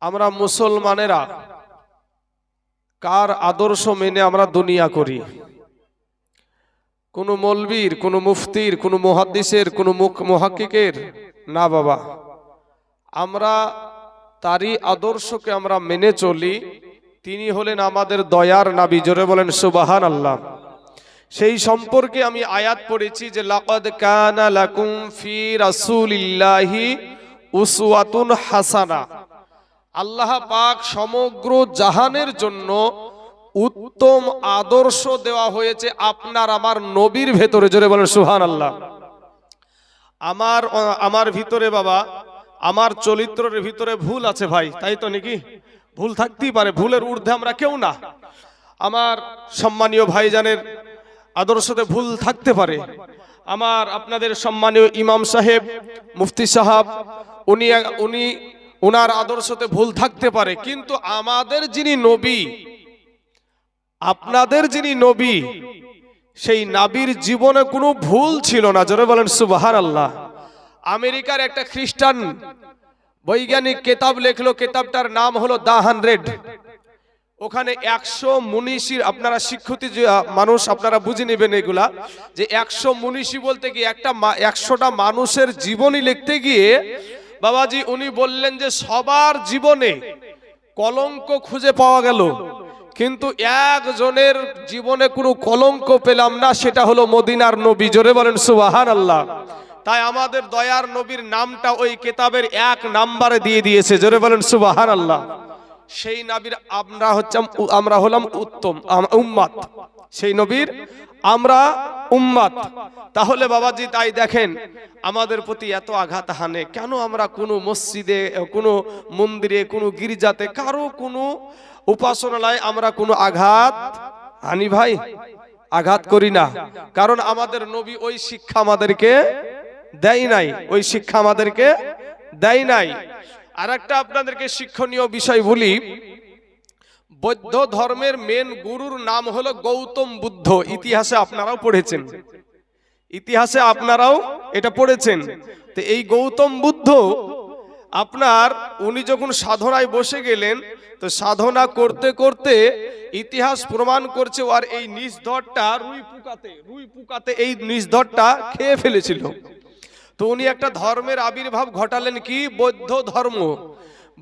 আমরা মুসলমানেরা কার আদর্শ মেনে আমরা দুনিয়া করি? কোনো মলবির, কোনো মুফতির, কোনো মুহাদ্দিসের, কোনো মুখ মুহাক্কিকের? না বাবা। আমরা তারই আদর্শকে আমরা মেনে চলি। তিনি হলেন আমাদের দয়ার নাবি। জোরে বলেন সুবাহান আল্লাহ সেই সম্পর্কে আমি আয়াত পড়েছি যে, লাকাদ কানা লাকুম ফি রাসূলিল্লাহি উসওয়াতুন হাসানা। আল্লাহ পাক সমগ্র জাহানের জন্য উত্তম আদর্শ দেওয়া হয়েছে আপনার আমার নবীর ভেতরে। জোরে বলেন সুহান আল্লাহ আমার আমার ভিতরে বাবা, আমার চরিত্রের ভিতরে ভুল আছে ভাই, তাই তো নাকি? ভুল থাকতেই পারে, ভুলের ঊর্ধ্বে আমরা কেউ না। আমার সম্মানীয় ভাইজানের আদর্শতে ভুল থাকতে পারে। আমার আপনাদের সম্মানীয় ইমাম সাহেব, মুফতি সাহাব, উনি উনি ওনার আদর্শতে ভুল থাকতে পারে, কিন্তু আমাদের যিনি নবী, আপনাদের যিনি নবী, সেই নাবির জীবনে কোনো ভুল ছিল না। জোরে বলেন সুবাহার আল্লাহ আমেরিকার একটা খ্রিস্টান বৈজ্ঞানিক কেতাব লেখলো, কেতাবটার নাম হলো দা হান্ড্রেড। ওখানে একশো মুনিশির, আপনারা শিক্ষিত মানুষ, আপনারা বুঝে নেবেন এগুলা, যে একশো মুনিশি বলতে গিয়ে একটা একশোটা মানুষের জীবনী লিখতে গিয়ে বাবাজি, উনি বললেন যে সবার জীবনে কলঙ্ক খুঁজে পাওয়া গেল। কিন্তু একজনের জীবনে কোনো কলঙ্ক পেলাম না, সেটা হলো মদিনার নবী। জোরে বলেন সুবাহান আল্লাহ তাই আমাদের দয়ার নবীর নামটা ওই কেতাবের এক নাম্বারে দিয়ে দিয়েছে। জোরে বলেন সুবাহান আল্লাহ সেই নবীর আমরা হচ্ছাম আমরা হলাম উত্তম উম্মাত সেই নবীর আমরা উম্মাত তাহলে বাবাজি তাই দেখেন, আমাদের প্রতি এত আঘাত হানে, কেন আমরা কোনো মসজিদে, কোনো মন্দিরে, কোনো গির্জাতে, কারও কোনো উপাসনালয় আমরা কোনো আঘাত হানি ভাই? আঘাত করি না। কারণ আমাদের নবী ওই শিক্ষা আমাদেরকে দেয় নাই, ওই শিক্ষা আমাদেরকে দেয় নাই। আর একটা আপনাদেরকে শিক্ষণীয় বিষয় বলি। বৌদ্ধ ধর্মের মেন গুরুর নাম হলো গৌতম বুদ্ধ। ইতিহাসে আপনারাও পড়েছেন। ইতিহাসে আপনারাও এটা পড়েছেন। তো এই গৌতম বুদ্ধ আপনার, উনি যখন সাধনায় বসে গেলেন, তো সাধনা করতে করতে ইতিহাস প্রমাণ করছে আর এই নিষধরটা রুই পুকাতে রুই পুকাতে এই নিষধরটা খেয়ে ফেলেছিল। তো উনি একটা ধর্মের আবির্ভাব ঘটালেন কি? বৌদ্ধ ধর্ম।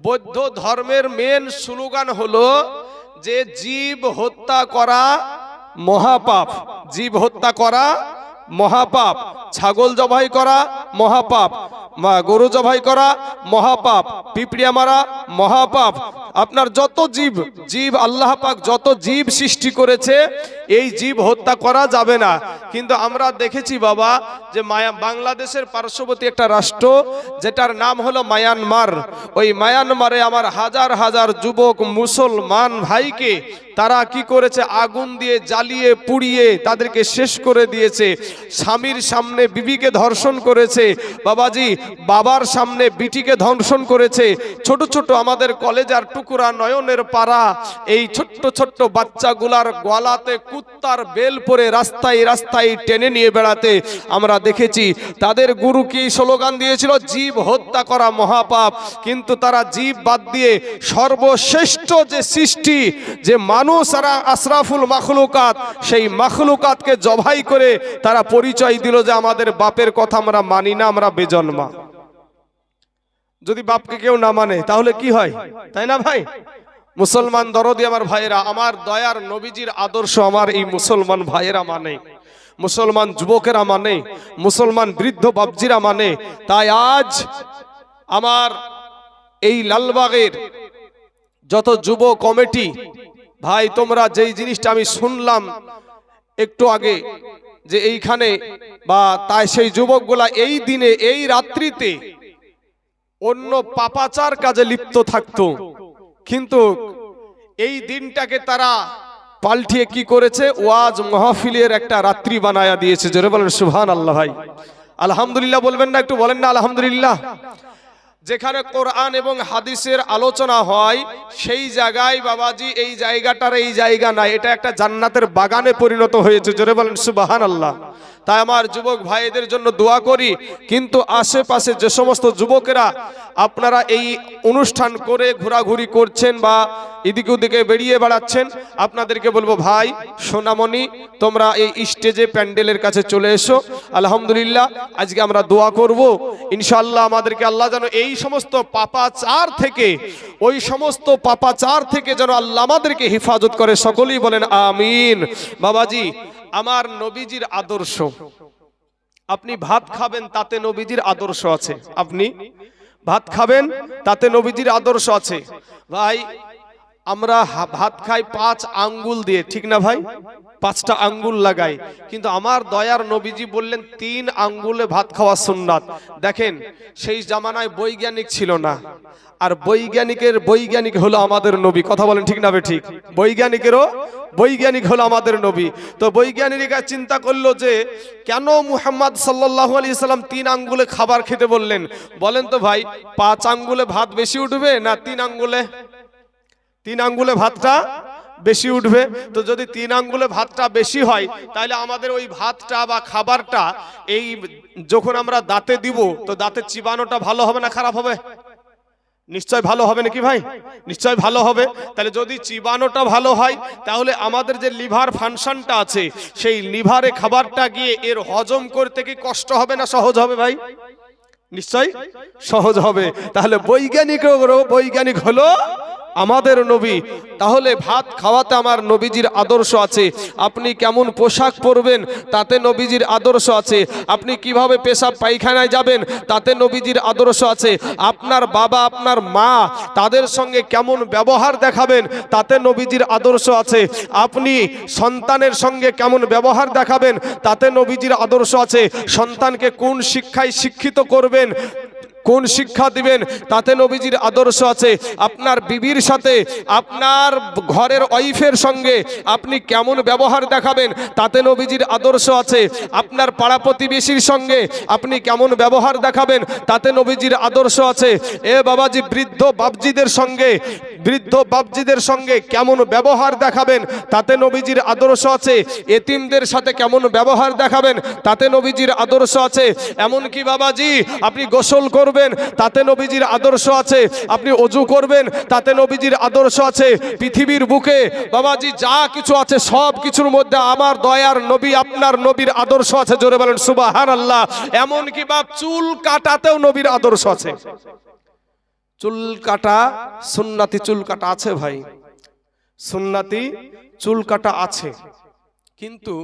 বৌদ্ধ ধর্মের মেন স্লোগান হলো যে জীব হত্যা করা মহাপাপ। জীব হত্যা করা মহাপাপ। ছাগল জবাই করা মহাপাপ। গরু জবাই করা, মহাপাপ। পিঁপড়িয়া মারা, মহাপাপ। আপনার যত জীব জীব আল্লাহ পাক যত জীব সৃষ্টি করেছে, এই জীব হত্যা করা যাবে না। কিন্তু আমরা দেখেছি বাবা, যে মায়া, বাংলাদেশের পার্শ্ববর্তী একটা রাষ্ট্র, যেটার নাম হলো মায়ানমার। ওই মায়ানমারে আমার হাজার হাজার যুবক, মুসলমান ভাইকে, তারা কি করেছে? আগুন দিয়ে জ্বালিয়ে, পুড়িয়ে তাদেরকে শেষ করে দিয়েছে। স্বামীর সামনে বিবিকে ধর্ষণ করেছে। বাবাজি, বাবার সামনে বিটিকে ধর্ষণ করেছে। ছোট ছোট আমাদের কলেজার টুকুরা নয়নের পাড়া। এই ছোট্ট ছোট্ট বাচ্চাগুলার গলাতে কুত্তার বেল পরে রাস্তায় রাস্তায় টেনে নিয়ে বেড়াতে আমরা দেখেছি। তাদের গুরু কি স্লোগান দিয়েছিল? জীব হত্যা করা মহাপাপ। কিন্তু তারা জীব বাদ দিয়ে সর্বশ্রেষ্ঠ যে সৃষ্টি, যে মানুষ আর আশরাফুল মাখলুকাত, সেই মাখলুকাতকে জবাই করে তারা পরিচয় দিল যে আমাদের বাপের কথা আমরা মানি না আমরা বেজন্মা। যদি বাপকে কেউ না মানে তাহলে কি হয়? তাই না ভাই? মুসলমান দরদি আমার ভাইয়েরা, আমার দয়ার নবীজির আদর্শ আমার এই মুসলমান ভাইয়েরা মানে। মুসলমান যুবকেরা মানে মুসলমান বৃদ্ধ বাবজিরা মানে। তাই আজ আমার এই লালবাগের যত যুব কমিটি, ভাই তোমরা যেই জিনিসটা আমি শুনলাম একটু আগে যে এইখানে বা তাই সেই যুবকগুলা এই দিনে, এই রাত্রিতে অন্য পাপাচার কাজে লিপ্ত থাকত। কিন্তু এই দিনটাকে তারা পাল্টিয়ে কি করেছে? ওয়াজ মাহফিলের একটা রাত্রি বানায়া দিয়েছে। জোরে বলেন সুবহান আল্লাহ ভাই। আলহামদুলিল্লাহ বলবেন না, একটু বলেন না, আলহামদুলিল্লাহ। যেখানে কোরআন এবং হাদিসের আলোচনা হয়, সেই জায়গায় বাবাজি, এই জায়গাটার এই জায়গা নাই। এটা একটা জান্নাতের বাগানে পরিণত হয়েছে। জোরে বলেন সুবাহান আল্লাহ তাই আমার যুবক ভাইদের জন্য দোয়া করি। কিন্তু আশেপাশে যে সমস্ত যুবকেরা আপনারা এই অনুষ্ঠান করে ঘোরাঘুরি করছেন বা এদিকে ওদিকে বেরিয়ে বেড়াচ্ছেন, আপনাদেরকে বলব, ভাই, সোনামণি, তোমরা এই স্টেজে প্যান্ডেলের কাছে চলে এসো। আলহামদুলিল্লাহ, আজকে আমরা দোয়া করব। ইনশাল্লাহ আমাদেরকে আল্লাহ যেন এই সমস্ত পাপাচার থেকে, ওই সমস্ত পাপাচার থেকে যেন আল্লাহ আমাদেরকে হেফাজত করে। সকলেই বলেন, আমিন। বাবাজি, আমার নবীজির আদর্শ। আপনি ভাত খাবেন, তাতে নবীজির আদর্শ আছে। আপনি ভাত খাবেন, তাতে নবীজির আদর্শ আছে। ভাই আমরা ভাত খাই পাঁচ আঙ্গুল দিয়ে, ঠিক না ভাই? পাঁচটা আঙ্গুল লাগাই। কিন্তু আমার দয়ার নবীজি বললেন, তিন আঙ্গুলে ভাত খাওয়া সুন্নাত। দেখেন, সেই জামানায় বৈজ্ঞানিক ছিল না। আর বৈজ্ঞানিকের, বৈজ্ঞানিক হলো আমাদের নবী। কথা বলেন ঠিক না ঠিক? বৈজ্ঞানিকেরও, বৈজ্ঞানিক হলো আমাদের নবী। তো বৈজ্ঞানিকরা চিন্তা করল যে, কেন মুহাম্মদ সাল্লাল্লাহু আলাইহি সাল্লাম তিন আঙ্গুলে খাবার খেতে বললেন? বলেন তো ভাই, পাঁচ আঙ্গুলে ভাত বেশি উঠবে না তিন আঙ্গুলে? তিন আঙ্গুলে ভাতটা বেশি উঠবে। তো যদি তিন আঙ্গুলে ভাতটা বেশি হয়, তাহলে আমাদের ওই ভাতটা বা খাবারটা এই যখন আমরা দাঁতে দিব, তো দাঁতে চিবানোটা ভালো হবে না খারাপ হবে? নিশ্চয় ভালো হবে নাকি ভাই? নিশ্চয় ভালো হবে। তাহলে যদি চিবানোটা ভালো হয়, তাহলে আমাদের যে লিভার ফাংশনটা আছে, সেই লিভারে খাবারটা গিয়ে এর হজম করতে কি কষ্ট হবে না সহজ হবে ভাই? নিশ্চয় সহজ হবে। তাহলে বৈজ্ঞানিক বৈজ্ঞানিক হলো আমাদের নবী, তাহলে ভাত খাওয়াতে আমার নবীজির আদর্শ আছে। আপনি কেমন পোশাক পরবেন, তাতে নবীজির আদর্শ আছে। আপনি কীভাবে পেশাব পায়খানায় যাবেন, তাতে নবীজির আদর্শ আছে। আপনার বাবা, আপনার মা, তাদের সঙ্গে কেমন ব্যবহার দেখাবেন, তাতে নবীজির আদর্শ আছে। আপনি সন্তানের সঙ্গে কেমন ব্যবহার দেখাবেন, তাতে নবীজির আদর্শ আছে। সন্তানকে কোন শিক্ষায় শিক্ষিত করবেন কোন শিক্ষা দিবেন? তাতে নবীজির আদর্শ আছে। আপনার বিবির সাথে, আপনার ঘরের ওয়াইফের সঙ্গে আপনি কেমন ব্যবহার দেখাবেন? তাতে নবীজির আদর্শ আছে। আপনার পাড়া প্রতিবেশীর সঙ্গে আপনি কেমন ব্যবহার দেখাবেন? তাতে নবীজির আদর্শ আছে। এ বাবাজি, বৃদ্ধ বাবজিদের সঙ্গে বৃদ্ধ বাবজিদের সঙ্গে কেমন ব্যবহার দেখাবেন? তাতে নবীজির আদর্শ আছে। এতিমদের সাথে কেমন ব্যবহার দেখাবেন? তাতে নবীজির আদর্শ আছে। এমন কি বাবাজি, আপনি গোসল করবেন, তাতে নবীজির আদর্শ আছে। আপনি অজু করবেন, তাতে নবীজির আদর্শ আছে। পৃথিবীর বুকে বাবাজি যা কিছু আছে, সব কিছুর মধ্যে আমার দয়ার নবী, আপনার নবীর আদর্শ আছে। জোরে বলেন সুবাহান আল্লাহ এমন কি বা চুল কাটাতেও নবীর আদর্শ আছে। চুল কাটা সুন্নাতি চুল কাটা আছে ভাই। সুন্নাতি চুল কাটা আছে। কিন্তু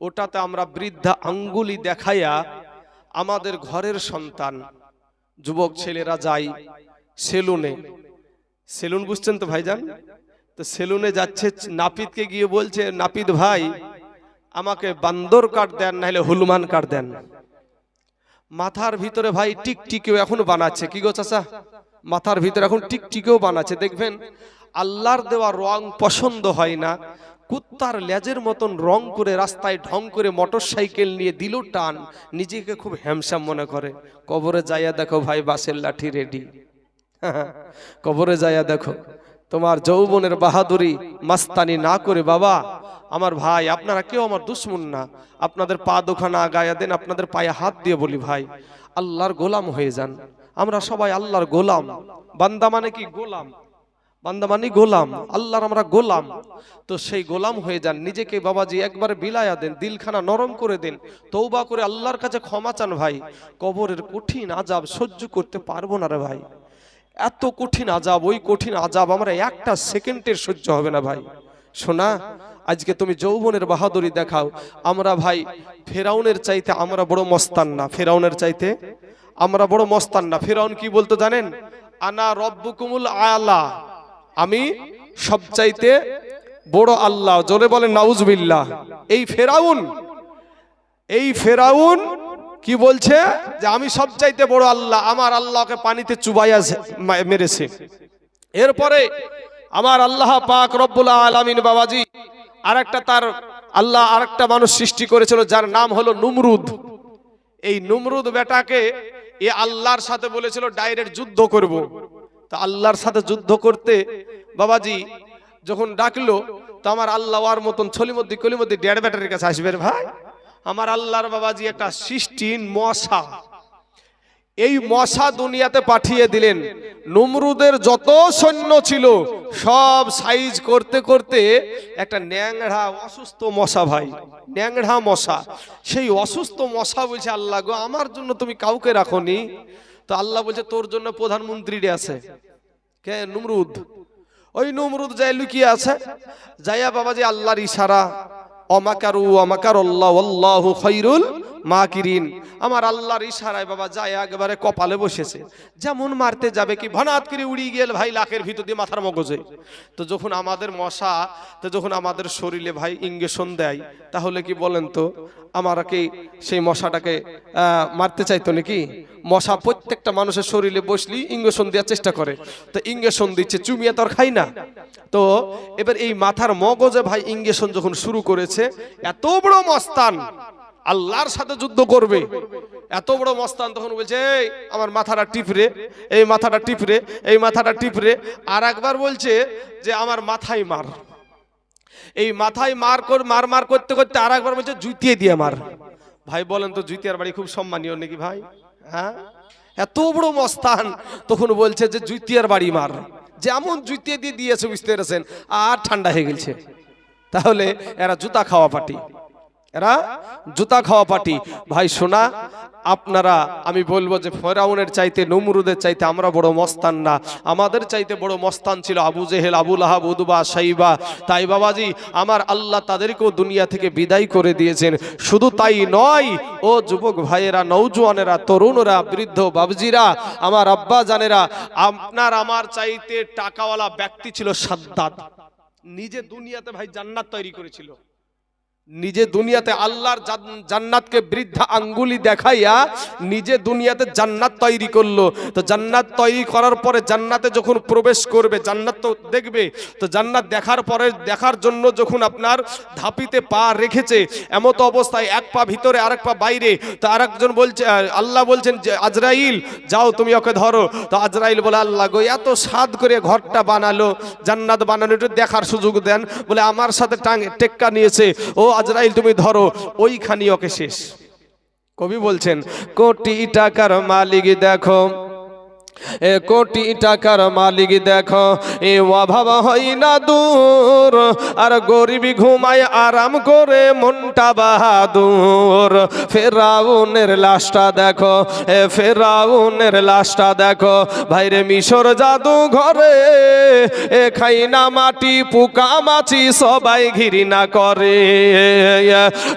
ওটাতে আমরা বৃদ্ধা আঙ্গুলি দেখাইয়া আমাদের ঘরের সন্তান, যুবক ছেলেরা যাই সেলুনে। সেলুন বুঝছেন তো ভাইজান? তো সেলুনে যাচ্ছে, নাপিতকে গিয়ে বলছে, নাপিত ভাই, আমাকে বান্দর কাট দেন, নাহলে হলুমান কাট দেন। মাথার ভিতরে ভাই টিকটিকেও এখন বানাচ্ছে। কি গো চাচা? মাথার ভিতরে এখন টিকটিকেও বানাচ্ছে, দেখবেন? আল্লাহর দেওয়া রং পছন্দ হয় না। কুত্তার লেজের মতন রং করে রাস্তায় ঢং করে মোটর সাইকেল নিয়ে দিল টান, নিজেকে খুব হ্যামসাম মনে করে। কবরে যাইয়া দেখো ভাই বাসের লাঠি রেডি কবরে যাইয়া দেখো, তোমার যৌবনের বাহাদুরি মাস্তানি না করে বাবা আমার ভাই, আপনারা কেউ আমার দুশ্মন না। আপনাদের পা দোখানা গায়া দেন, আপনাদের পায়ে হাত দিয়ে বলি, ভাই, আল্লাহর গোলাম হয়ে যান। আমরা সবাই আল্লাহর গোলাম। বান্দা মানে কি গোলাম? বান্দা মানে গোলাম। আল্লাহর আমরা গোলাম। তো সেই গোলাম হয়ে যান। নিজেকে বাবাজি একবার বিলায়া দেন, দিলখানা নরম করে দেন। তৌবা করে আল্লাহর কাছে ক্ষমা চান, ভাই, কবরের কঠিন আজাব সহ্য করতে পারব না রে ভাই। এত কঠিন আজাব ওই কঠিন আজাব আমরা একটা সেকেন্ডের সহ্য হবে না, ভাই। শোনা আজকে তুমি যৌবনের বাহাদুরি দেখাও। আমরা ভাই, ফেরাউনের চাইতে আমরা বড় মস্তান না। ফেরাউনের চাইতে আমরা বড় মস্তান না। ফেরাউন কি বলতো জানেন? আনা রব্বুকুমুল আলা। আমি সবচাইতে বড় আল্লাহ। জোরে বলেন, নাউজবিল্লাহ। এই ফেরাউন এই ফেরাউন কি বলছে? যে আমি সবচাইতে বড় আল্লাহ। আমার আল্লাহকে পানিতে চুবাইয়া মেরেছে। এরপরে আমার আল্লাহ পাক রব্বুল আলামিন বাবাজি আরেকটা তার আল্লাহ আরেকটা মানুষ সৃষ্টি করেছিল, যার নাম হলো নুমরুদ। এই নুমরুদ বেটাকে এ আল্লাহর সাথে বলেছিল, ডাইরেক্ট যুদ্ধ করব। তা আল্লাহর সাথে যুদ্ধ করতে বাবাজি যখন ডাকলো, তো আমার আল্লাহ আর মতন ছলিমদ্দি কলিমদ্দি ডেড় ব্যাটারের কাছে আসবে রে ভাই। আমার আল্লাহর বাবাজি একটা সৃষ্টি মশা। এই মশা দুনিয়াতে পাঠিয়ে দিলেন। নমরুদের যত সৈন্য ছিল সব সাইজ করতে করতে একটা ন্যাংড়া অসুস্থ মশা ভাই, ন্যাংড়া মশা। সেই অসুস্থ মশা বলছে, আল্লাহ গো, আমার জন্য তুমি কাউকে রাখোনি? তো আল্লাহ বলছে, তোর জন্য প্রধানমন্ত্রী আছে। কে? নমরুদ। ওই নুমরুদ যাই লুকিয়ে আছে। যাইয়া বাবা যে আল্লাহর ইশারা, অমাকারু অমাকার আল্লাহ আল্লাহু খৈরুল মাকিরিন আমার আল্লাহর ইশারায় বাবা যায় একবারে কপালে বসেছে। যেমন মারতে যাবে কি, ভনাত করে উড়িয়ে গেল ভাই লাখের ভিতর দিয়ে মাথার মগজে। তো যখন আমাদের মশা, তো যখন আমাদের শরীরে ভাই ইঞ্জেকশন দেয়, তাহলে কি বলেন তো, আমরা কি সেই মশাটাকে মারতে চাইতো নাকি? মশা প্রত্যেকটা মানুষের শরীরে বসলি ইঞ্জেকশন দেওয়ার চেষ্টা করে। তো ইঞ্জেকশন দিচ্ছে, চুমিয়ে তো আর খাই না। তো এবার এই মাথার মগজে ভাই ইঞ্জেকশন যখন শুরু করেছে, এত বড় মস্তান আল্লাহর সাথে যুদ্ধ করবে। এত বড় মস্তান তখন বলছে "এই, আমার মাথাটা টিপরে এই মাথাটা টিপরে এই মাথাটা টিপরে আর একবার বলছে যে আমার মাথায় মার। এই মাথায় মার কর মার মার করতে করতে আর একবার বলছে জুতিয়ে দিয়ে মার। ভাই বলেন তো জুতিয়ার বাড়ি খুব সম্মানীয় নাকি ভাই? হ্যাঁ? এত বড় মস্তান তখন বলছে যে জুতিয়ার বাড়ি মার। যেমন জুতিয়ে দিয়ে দিয়েছে বুঝতে পেরেছেন আর ঠান্ডা হয়ে গেছে। তাহলে এরা জুতা খাওয়া পাটি এরা জুতা খাওয়া পাটি ভাই, শোনা, আপনারা, আমি বলব যে ফেরাউনের চাইতে, নমরুদের চাইতে আমরা বড় মস্তান না। আমাদের চাইতে বড় মস্তান ছিল আবু জেহেল আবুল আহাব উদবা, সাইবা। তাই বাবাজি, আমার আল্লাহ তাদেরকেও দুনিয়া থেকে বিদায় করে দিয়েছেন। শুধু তাই নয়, ও যুবক ভাইয়েরা নৌজওয়ানেরা তরুণরা, বৃদ্ধ বাবজিরা, আমার আব্বা জানেরা, আপনার আমার চাইতে টাকাওয়ালা ব্যক্তি ছিল সাদ্দাত। নিজে দুনিয়াতে ভাই জান্নাত তৈরি করেছিল। নিজে দুনিয়াতে আল্লাহর জান্নাতকে বৃদ্ধা আঙ্গুলি দেখাইয়া নিজে দুনিয়াতে জান্নাত তৈরি করল। তো জান্নাত তৈরি করার পরে জান্নাতে যখন প্রবেশ করবে, জান্নাত তো দেখবে, তো জান্নাত দেখার পরে, দেখার জন্য যখন আপনার ধাপিতে পা রেখেছে, এমত অবস্থায় এক পা ভিতরে, আরেক পা বাইরে, তো আরেকজন বলছে আল্লাহ বলছেন যে, আজরাইল, যাও তুমি ওকে ধরো। তো আজরাইল বলে, আল্লাহ গো, এত স্বাদ করে ঘরটা বানালো, জান্নাত বানানো, একটু দেখার সুযোগ দেন। বলে, আমার সাথে টাং টেক্কা নিয়েছে। ও আজরাইল তুমি ধরো ওইখানি ওকে শেষ। কবি বলছেন কোটি টাকার মালিক দেখো কোটি টাকার মালিক দেখো, এ অভাব হয় না দূর। আর গরিবি ঘুমায় আরাম করে মনটা বাহাদুর। ফেরাউনের লাশটা দেখো, এ ফেরাউনের লাশটা দেখো, ভাইরে মিশর জাদু ঘরে, এ খাই না মাটি, পোকা মাছি সবাই ঘৃণা করে।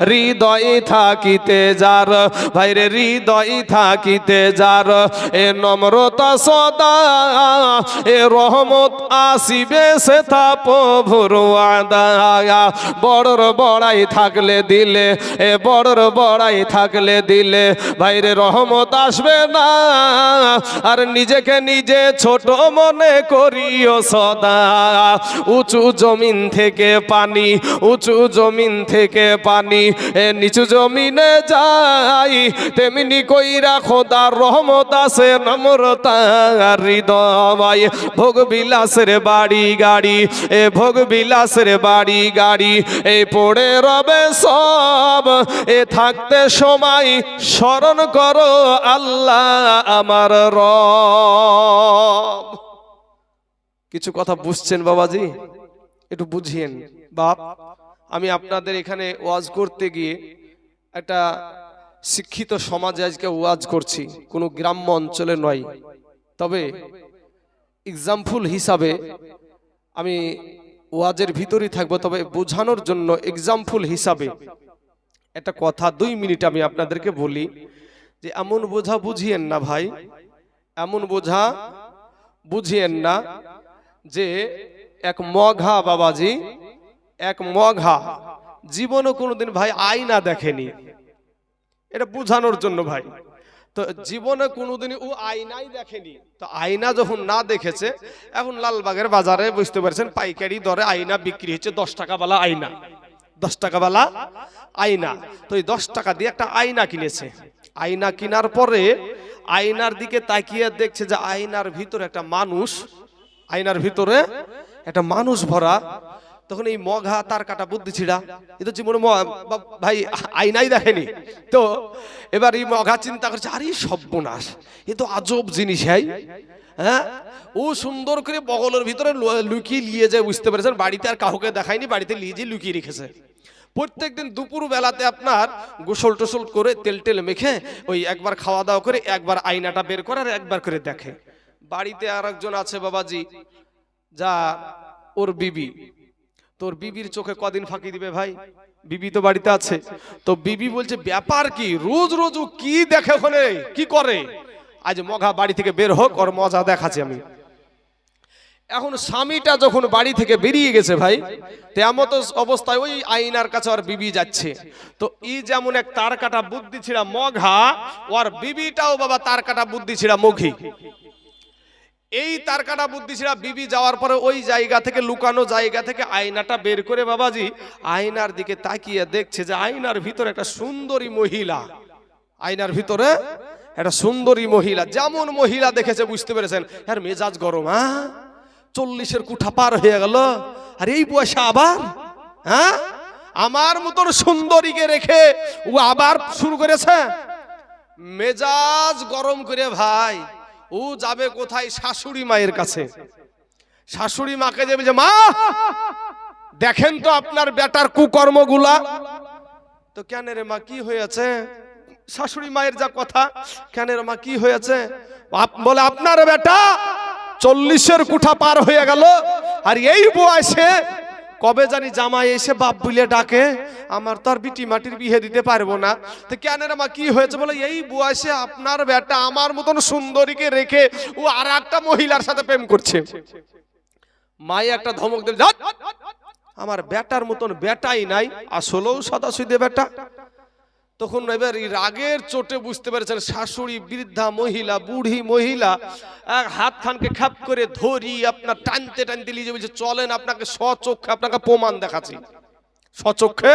হৃদয় থাকিতে যার, ভাইরে হৃদয় থাকিতে যার, এ নম্রতা সদা, এ রহমত আসিবে সে তা প্রভুর আদা বড়র বড়াই থাকলে দিলে, এ বড়র বড়াই থাকলে দিলে, ভাইরে রহমত আসবে না। আর নিজেকে নিজে ছোট মনে করিও সদা। উঁচু জমিন থেকে পানি, উঁচু জমিন থেকে পানি, এ নিচু জমিনে যাই, তেমনি কইরা খোদার রহমত আছে নম্রতা হৃদয়। ভোগ বিলাসের বাড়ি গাড়ি, এ ভোগ বিলাসের বাড়ি গাড়ি এই পড়ে রবে সব, এ থাকতে সময় স্মরণ করো আল্লাহ আমার রব। কিছু কথা বুঝছেন বাবাজি? একটু বুঝিয়েন। বাপ, আমি আপনাদের এখানে ওয়াজ করতে গিয়ে একটা শিক্ষিত সমাজে আজকে ওয়াজ করছি। কোনো গ্রাম্য অঞ্চলে নয়। তবে এক্সাম্পল হিসাবে আমি ওয়াজের ভিতরেই থাকব, তবে বোঝানোর জন্য এক্সাম্পল হিসাবে একটা কথা দুই মিনিট আমি আপনাদেরকে বলি যে এমন বোঝা বুঝিয়েন না ভাই, এমন বোঝা বুঝিয়েন না যে এক মঘা বাবাজি, এক মঘা, জীবনও কোনোদিন ভাই আয়না দেখেনি। এটা বোঝানোর জন্য ভাই। তো জীবনে কোনোদিন ও আয়নাই দেখেনি। তো আয়না যখন না দেখেছে এখন লালবাগের বাজারে বুঝতে পারছেন পাইকারি দরে আয়না বিক্রি হচ্ছে দশ টাকা বালা আয়না। দশ টাকা বালা আয়না। তো এই দশ টাকা দিয়ে একটা আয়না কিনেছে। আয়না কেনার পরে আয়নার দিকে তাকিয়ে দেখছে যে আয়নার ভিতরে একটা মানুষ আয়নার ভিতরে একটা মানুষ ভরা তখন এই মঘা তার কাটা বুদ্ধি ছিড়া। এ তো জীবনে ম- ভাই, আইনাই দেখেনি। তো এবার এই মঘা চিন্তা করছে, আরে সর্বনাশ, এ তো আজব জিনিস হ্যাঁ হ্যাঁ? ও সুন্দর করে বগলের ভিতরে লুকিয়ে নিয়ে যায়, বুঝতে পেরেছেন? বাড়িতে আর কাউকে দেখায়নি, বাড়িতে নিয়ে যেয়ে লুকিয়ে রেখেছে। প্রত্যেকদিন দুপুর বেলাতে আপনার গোসল টোসল করে তেল টেল মেখে ওই একবার খাওয়া দাওয়া করে একবার আয়নাটা বের করে আর একবার করে দেখে। বাড়িতে আর একজন আছে, বাবাজি, যা ওর বিবি। তোর বিবির চোখে কদিন ফাঁকি দিবে ভাই? বিবি তো বাড়িতে আছে। তো বিবি বলছে ব্যাপার কি? রোজ রোজ কি দেখে ওখানে? কি করে? আজ মঘা বাড়ি থেকে বের হোক ওর মজা দেখাচ্ছি আমি। এখন স্বামীটা যখন বাড়ি থেকে বেরিয়ে গেছে ভাই তেমত অবস্থায় ওই আইনার কাছে ওর বিবি যাচ্ছে। তো ই যেমন এক তার কাটা বুদ্ধি ছিড়া মঘা ওর বিবিটাও বাবা তার কাটা বুদ্ধি ছিড়া মঘি এই তার কাটা বুদ্ধি ছিড়া বিবি যাওয়ার পরে ওই জায়গা থেকে লুকানো জায়গা থেকে আয়নাটা বের করে বাবাজি আয়নার দিকে তাকিয়ে দেখছে যে আয়নার ভিতরে একটা সুন্দরী মহিলা। আয়নার ভিতরে একটা সুন্দরী মহিলা, যেমন মহিলা দেখেছে, বুঝতে পেরেছেন। আর মেজাজ গরম হ্যাঁ? চল্লিশের কুঠা পার হয়ে গেল। আর এই বয়সে আবার হ্যাঁ? আমার মতন সুন্দরীকে রেখে ও আবার শুরু করেছে। মেজাজ গরম করে ভাই। ও যাবে কোথায় শাশুড়ি মায়ের কাছে? শাশুড়ি মাকে যাবে যে, মা, দেখেন তো আপনার বেটার কুকর্মগুলা। তো কেন রে মা, কি হয়েছে? শাশুড়ি মায়ের যা কথা, কেন রে মা, কি হয়েছে? বলে, আপনার বেটা চল্লিশের কুঠা পার হয়ে গেল, আর এই বয়সে কবে জানি জামাই এসে বাপ বুলে ডাকে, আমার তো আর বিটি মাটির বিয়ে দিতে পারব না। তো কেন রে মা কি হয়েছে বলে, এই বয়সে আপনার বেটা আমার মতন সুন্দরীকে রেখে ও আর একটা মহিলার সাথে প্রেম করছে। মায়ে একটা ধমক দেবে আমার বেটার মতন বেটাই নাই, আসলেও সুদে বেটা। তখন এবার এই রাগের চোটে বুঝতে পেরেছেন শাশুড়ি বৃদ্ধা মহিলা বুড়ি মহিলা হাত খানকে খাপ করে ধরি আপনার টানতে টানতে যাবে, বলছে চলেন আপনাকে সচক্ষে আপনাকে প্রমাণ দেখাচ্ছি। সচক্ষে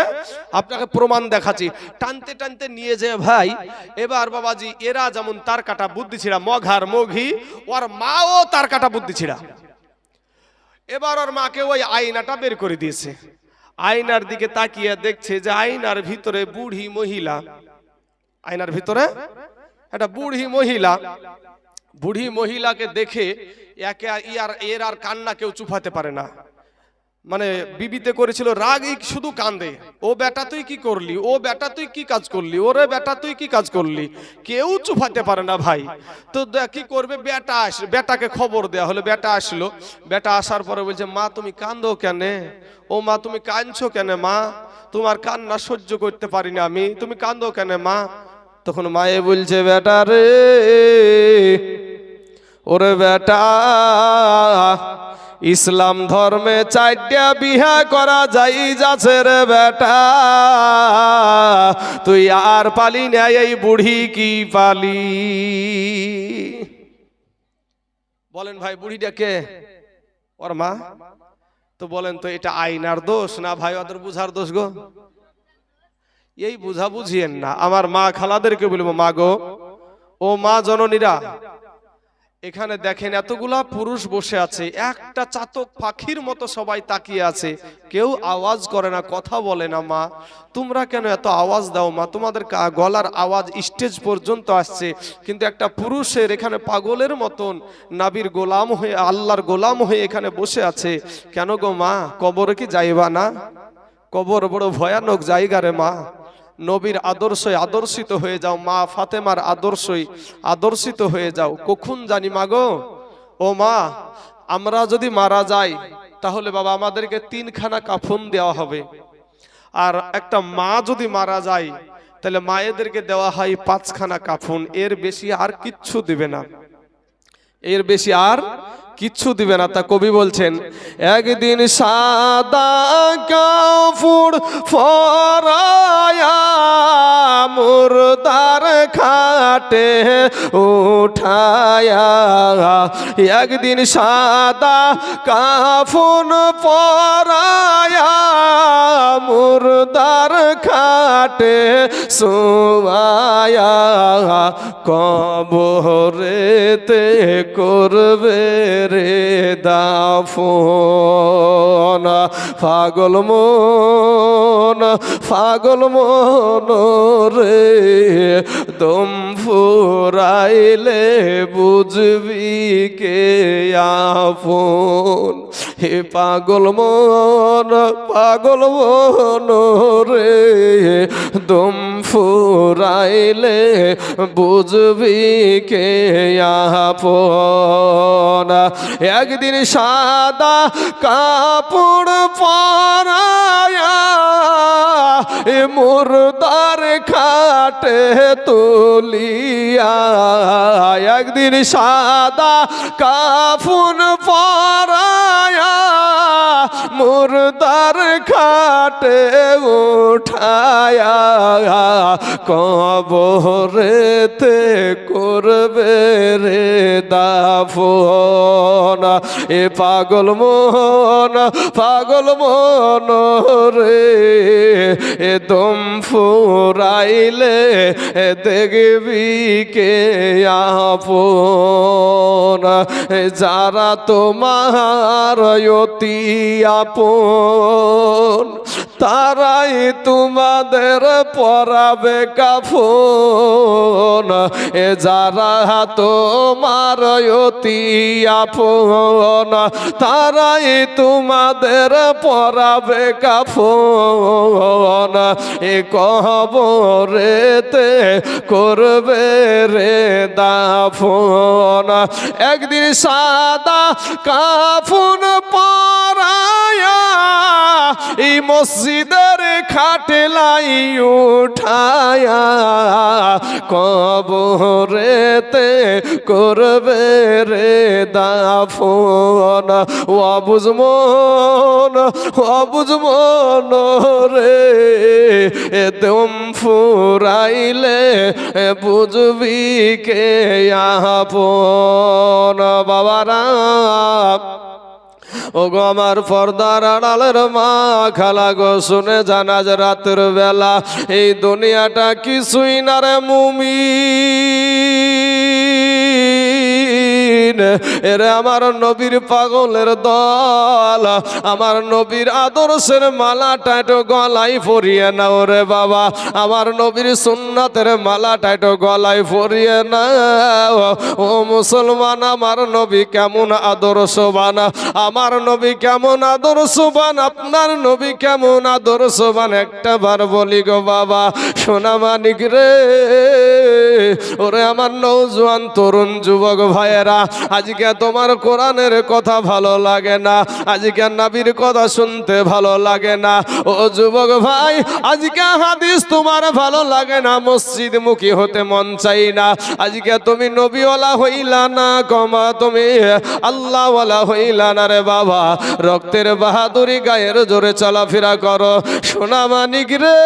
আপনাকে প্রমাণ দেখাচ্ছি। টানতে টানতে নিয়ে যে ভাই এবার বাবাজি এরা যেমন তার কাটা বুদ্ধি ছিড়া মঘার মঘি ওর মাও তার কাটা বুদ্ধি ছিড়া এবার ওর মাকে ওই আয়নাটা বের করে দিয়েছে। আয়নার দিকে তাকিয়ে দেখছে যে আয়নার ভিতরে বুড়ি মহিলা। আয়নার ভিতরে? একটা বুড়ি মহিলা। বুড়ি মহিলাকে দেখে একে ইয়ার এর আর কান্না কেউ চুপাতে পারে না। মানে বিবিতে করেছিল, রাগ এই শুধু কান্দে। ও বেটা তুই কি করলি? ও বেটা তুই কি কাজ করলি? ওরে বেটা তুই কি কাজ করলি? কেউ চুপাতে পারে না ভাই। তো কি করবে? বেটা আস, বেটাকে খবর দেয়া হলো, বেটা আসলো। বেটা আসার পরে বলছে, মা, তুমি কান্দো কেন? ও মা, তুমি কাঁদছো কেন মা? তোমার কান্না সহ্য করতে পারি না আমি। তুমি কান্দো কেন মা? তখন মায়ে বলছে, বেটা রে, ওরে বেটা ইসলাম ধর্মে চারটা বিহা করা যাই যাচ্ছে রে বেটা। তুই আর পালি না, এই বুড়ি কি পালি? বলেন ভাই, বুড়িটা কে? ওর মা? তো বলেন তো, এটা আইনার দোষ না ভাই, ওদের বুঝার দোষ গো? এই বুঝা বুঝিয়েন না। আমার মা খালাদেরকে বলব, মা গো, ও মা জননীরা এখানে দেখেন এতগুলা পুরুষ বসে আছে, একটা চাতক পাখির মতো সবাই তাকিয়ে আছে। কেউ আওয়াজ করে না, কথা বলে না, মা। তোমরা কেন এত আওয়াজ দাও, মা? তোমাদের গলার আওয়াজ স্টেজ পর্যন্ত আসছে। কিন্তু একটা পুরুষের এখানে পাগলের মতন নাবির গোলাম হয়ে, আল্লাহর গোলাম হয়ে এখানে বসে আছে। কেন গো, মা? কবরে কি যাইবা না? কবর বড় ভয়ানক জায়গা রে, মা। নবীর আদর্শই আদর্শিত হয়ে যাও, মা ফাতেমার আদর্শই আদর্শিত হয়ে যাও। কখন জানি মাগো ও মা, আমরা যদি মারা যাই, তাহলে বাবা আমাদেরকে তিনখানা কাফন দেওয়া হবে। আর একটা মা যদি মারা যায়, তাহলে মায়েদেরকে দেওয়া হয় পাঁচখানা কাফন। এর বেশি আর কিচ্ছু দিবে না। এর বেশি আর কিচ্ছু দিবে না। তা কবি বলছেন, একদিন সাদা কাপড় ফরায়া মুরদার খাটে উঠায়া। একদিন সাদা কাফন পরায়া মুরদার খাটে সোয়ায়া। কবরেতে করবে রে দাফন পাগল মন পাগল মন রে দম ফুরাইলে বুঝবি কে আপন? হে পাগল মন পাগল মন রে, দম ফুরাইলে বুঝবি কে আপন? একদিন সাদা কাপড় পরায়া এ মুর্দার খাটে তুলিয়া একদিন সাদা কাফুন পরায়া মুর্দার খাটে উঠায়া কবরেতে করবে রে দাফন। এ পাগল মন পাগল মন রে, এ দম ফুরাইলে এ দেখবি কে আপন? যারা তোমার অতি আপন তারাই তোমাদের পরাবে কাফন। এ যারা তোমার অতি আপন, তারাই তোমাদের পরাবে কাফন। এ কবরেতে করবে রে দাফন। একদিন সাদা কাফুন পরায়া এই মসজিদের খাটেলাই উঠায়া, কবরেতে করবে রে দাফন। অবুজ মন অবুজ মন রে, এ দম ফুরাইলে বুঝবি কে আপন। বাবারা ও গো আমার পর্দার আড়ালের মা, খালা গো, শুনে জানাজ রাতের বেলা এই দুনিয়াটা কিছুই না রে মুমি এরে আমার নবীর পাগলের দল, আমার নবীর আদর্শের মালাটা একটু গলায় পরিয়ে নাও রে বাবা। আমার নবীর সুন্নাতের মালাটা একটু গলায় পরিয়ে নাও। ও মুসলমান, আমার নবী কেমন আদর্শবান, আমার নবী কেমন আদর্শবান আপনার নবী কেমন আদর্শবান একটা বার বলি গো বাবা সোনা মানিক রে। ওরে আমার নৌজওয়ান তরুণ যুবক ভাইয়েরা, আজকে তোমার কোরআনের কথা ভালো লাগে না, আজকে নাবির কথা শুনতে ভালো লাগে না। ও যুবক ভাই, আজকে হাদিস তোমার ভালো লাগে না, মসজিদ মুখী হতে মন চাই না। আজকে তুমি নবীওয়ালা হইলা না কমা তুমি আল্লাহওয়ালা হইলা না রে বাবা। রক্তের বাহাদুরি গায়ের জোরে চলাফেরা করো। সোনা মানিক রে।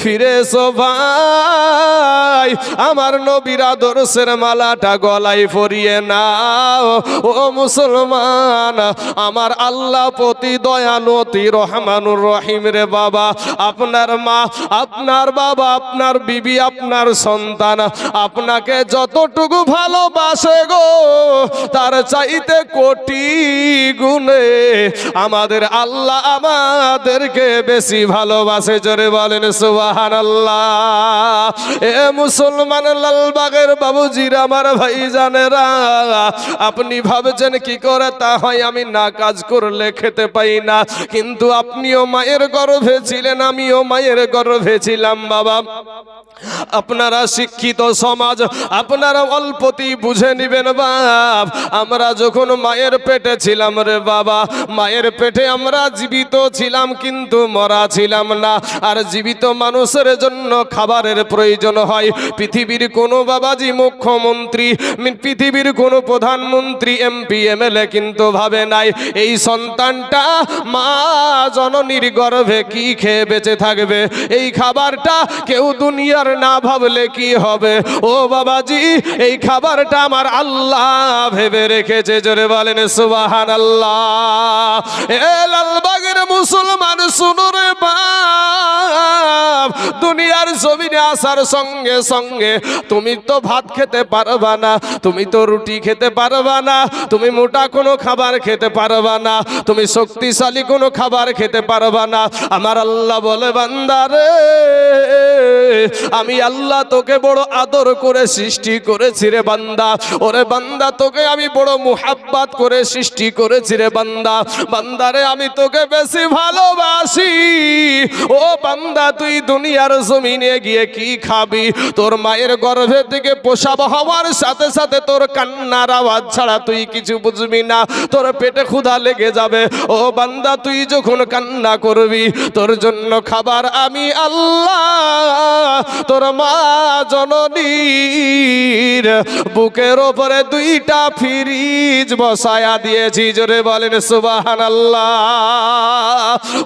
ফিরে এসো ভাই, আমার নবীর আদর্শের মালাটা গলায় পরিয়ে নাও। ও মুসলমান, আমার আল্লাহ প্রতি দয়ালু, অতি রহমানুর রহিম রে বাবা। আপনার মা, আপনার বাবা, আপনার বিবি, আপনার সন্তান, আপনাকে যতটুকু ভালোবাসে গো, তার চাইতে কোটি গুণে আমাদের আল্লাহ আমাদেরকে বেশি ভালোবাসে, জোরে বলেন। সুবাহান আল্লাহ এ মুসলমান লালবাগের বাবুজির, আমার ভাই জানেরা আপনি ভাবছেন কি করে? তা হয় আমি না কাজ করলে খেতে পাই না। কিন্তু আপনিও মায়ের গর্ভে ছিলেন, আমিও মায়ের গর্ভে ছিলাম, বাবা। আপনারা শিক্ষিত সমাজ, আপনারা অল্পতি বুঝে নিবেন, বাপ। আমরা যখন মায়ের পেটে ছিলাম রে বাবা, মায়ের পেটে আমরা জীবিত ছিলাম, কিন্তু মরা ছিলাম না। আর জীবিত মানুষের জন্য খাবারের প্রয়োজন হয়। পৃথিবীর কোনো বাবাজি মুখ্যমন্ত্রী পৃথিবীর কোনো প্রধানমন্ত্রী এমপি এমএলএ কিন্তু ভাবে নাই। এই সন্তানটা মা জননীর গর্ভে কি খেয়ে বেঁচে থাকবে? এই খাবারটা কেউ দুনিয়ার না ভাবলে কি হবে? ও বাবাজি, এই খাবারটা আমার আল্লাহ ভেবে রেখেছে। জোরে বলেন সুবাহান আল্লাহ এ লালবাগের মুসলমান, শুনো বা দুনিয়ার জমিনে আসার সঙ্গে সঙ্গে তুমি তো ভাত খেতে পারবা না, তুমি তো রুটি খেতে পারবা না, তুমি মোটা কোনো খাবার খেতে পারবা না, তুমি শক্তিশালী কোনো খাবার খেতে পারবা না। আমার আল্লাহ বলে বান্দারে আমি আল্লাহ তোকে বড় আদর করে সৃষ্টি করেছি রে বান্দা। ওরে বান্দা, তোকে আমি বড় মুহাব্বাত করে সৃষ্টি করেছি রে বান্দা। বান্দারে আমি তোকে বেশি ভালোবাসি। ও বান্দা, তুই দুনিয়ার জমিনে গিয়ে কি খাবি? তোর মায়ের গর্ভে থেকে পোষাব হওয়ার সাথে সাথে তোর কান্নার আওয়াজ ছাড়া তুই কিছু বুঝবি না। তোর পেটে ক্ষুধা লেগে যাবে। ও বান্দা, তুই যখন কান্না করবি, তোর জন্য খাবার আমি আল্লাহ, তোর মা জননীর বুকের ওপরে দুইটা ফিরিজ বসায়া দিয়েছি, জোরে বলেন সুবাহান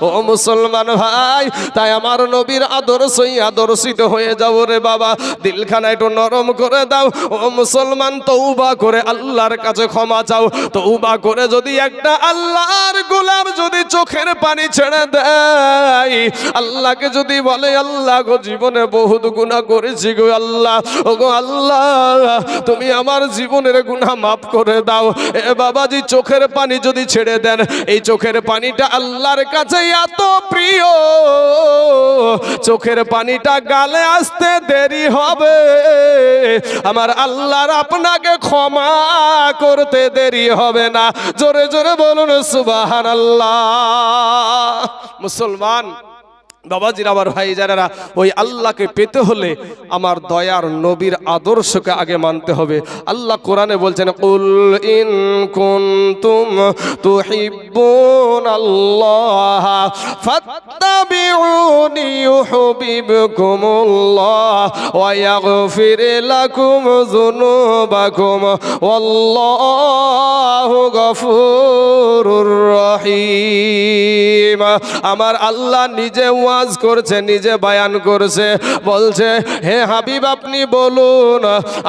ও মুসলমান ভাই, তাই আমার নবীর আদর্শই আদর্শিত হয়ে যাব রে বাবা। দিলখানা একটু নরম করে দাও। ও মুসলমান তৌবা করে আল্লাহর কাছে ক্ষমা চাও। তৌবা করে যদি একটা আল্লাহর গোলাম যদি চোখের পানি ছেড়ে দেয়, আল্লাহকে যদি বলে, আল্লাহ গো, জীবনে বহুত গুণা করেছি গো আল্লাহ। ও গো আল্লাহ তুমি আমার জীবনের গুণা মাফ করে দাও। এ বাবাজি, চোখের পানি যদি ছেড়ে দেন, এই চোখের পানিটা আল্লাহর কাছে এত প্রিয়। চোখের পানিটা গালে আসতে দেরি হবে। আমার আল্লাহর আপনাকে ক্ষমা করতে দেরি হবে না। জোরে জোরে বলুন সুবাহান আল্লাহ মুসলমান বাবাজির আমার ভাই যারা ওই আল্লাহকে পেতে হলে আমার দয়ার নবীর আদর্শকে আগে মানতে হবে। আল্লাহ কোরআনে বলছেন কুল ইন কুনতুম তুহিব্বুন আল্লাহ ফাত্তাবিউনি ইউহিব্বুকুমুল্লাহ ওয়া ইয়াগফির লাকুম যুনুবাকুম ওয়াল্লাহু গফুরুর রহিম। আমার আল্লাহ নিজে ওয়াজ করছে, নিজে বায়ান করছে, বলছে, হে হাবিব, আপনি বলুন,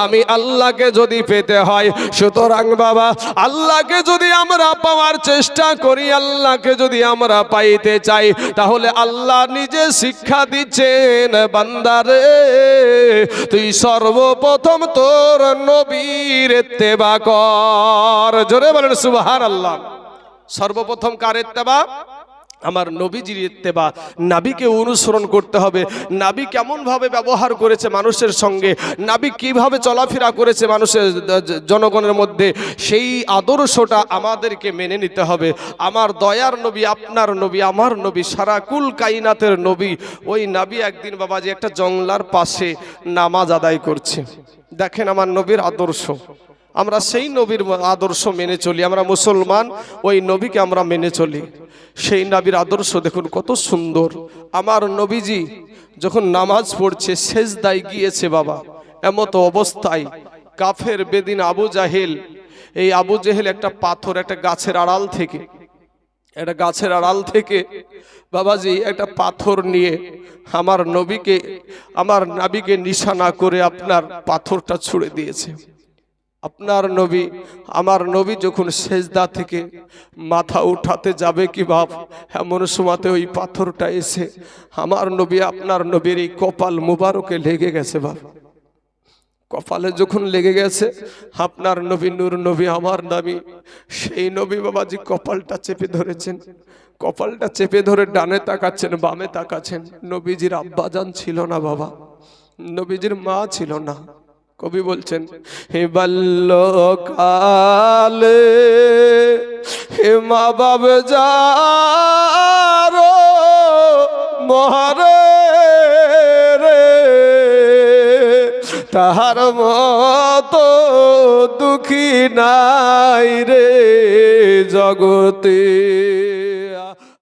আমি আল্লাহকে যদি পেতে হয়, সুতরাং বাবা, আল্লাহকে যদি আমরা পাওয়ার চেষ্টা করি, আল্লাহকে যদি আমরা পাইতে চাই, তাহলে আল্লাহ নিজে শিক্ষা দিচ্ছেন বান্দারে তুই সর্বপ্রথম তোর নবীর তেবা কর। জোরে বলেন সুবহান আল্লাহ সর্বপ্রথম কার ইত্তেবা? আমার নবীজির ইত্তেবা। নাবিকে অনুসরণ করতে হবে। নাবি কেমনভাবে ব্যবহার করেছে মানুষের সঙ্গে? নাবি কীভাবে চলাফেরা করেছে মানুষের জনগণের মধ্যে? সেই আদর্শটা আমাদেরকে মেনে নিতে হবে। আমার দয়ার নবী, আপনার নবী, আমার নবী, সারা কুল কাইনাতের নবী। ওই নাবি একদিন বাবাজি একটা জংলার পাশে নামাজ আদায় করছে। দেখেন আমার নবীর আদর্শ। আমরা সেই নবীর আদর্শ মেনে চলি, আমরা মুসলমান, ওই নবীকে আমরা মেনে চলি। সেই নবীর আদর্শ দেখুন কত সুন্দর। আমার নবীজি যখন নামাজ পড়ছে শেষ দায় গিয়েছে বাবা, এমত অবস্থায়। কাফের বেদিন আবু জাহেল, এই আবু জাহেল একটা পাথর, একটা গাছের আড়াল থেকে, একটা গাছের আড়াল থেকে বাবাজি একটা পাথর নিয়ে আমার নবীকে, আমার নাবিকে নিশানা করে আপনার পাথরটা ছুড়ে দিয়েছে। আপনার নবী, আমার নবী যখন সেজদা থেকে মাথা উঠাতে যাবে কি বাপ? এমন সময়তে ওই পাথরটা এসে আমার নবী, আপনার নবীর এই কপাল মুবারকে লেগে গেছে বাপ। কপালে যখন লেগে গেছে, আপনার নবী নূর নবী আমার নাবি সেই নবী বাবাজি কপালটা চেপে ধরেছেন, কপালটা চেপে ধরে ডানে তাকাচ্ছেন, বামে তাকাচ্ছেন, নবীজির আব্বাজান ছিল না বাবা, নবীজির মা ছিল না। কবি বলছেন, হে বাল্যকালে হে মা বাব যারো মহারে তাহার মত দুঃখী নাই রে জগতে।